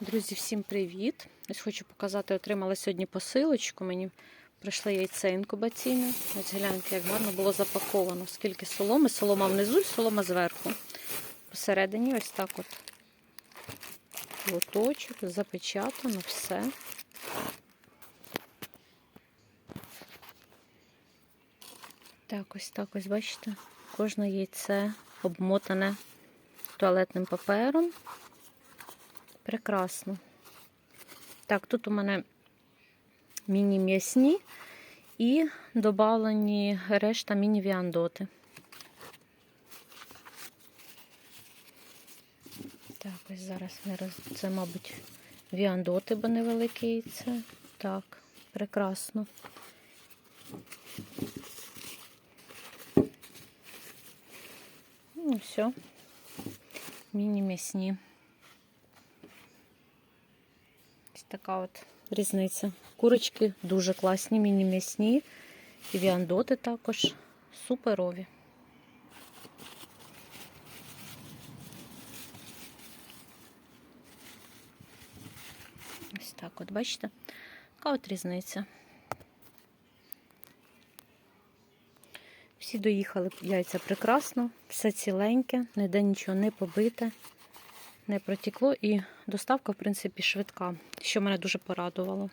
Друзі, всім привіт! Ось хочу показати, отримала сьогодні посилочку. Мені прийшло яйце інкубаційне. Ось гляньте, як гарно було запаковано. Скільки соломи, солома внизу і солома зверху. Посередині ось так от лоточок, запечатано, все. Так, ось так ось, бачите, кожне яйце обмотане туалетним папером. Прекрасно. Так, тут у мене міні-м'ясні і додавлені решта міні-віандоти. Так, ось зараз ми роз... Це, мабуть, віандоти, бо невелике яйце. Так, прекрасно. Ну, все. Міні-м'ясні. Ось така от різниця. Курочки дуже класні, міні-м'ясні. І віандоти також суперові. Ось так от, бачите? Така от різниця. Всі доїхали яйця прекрасно, все ціленьке, ніде нічого не побите, не протекло і доставка, в принципі, швидка, що мене дуже порадувало.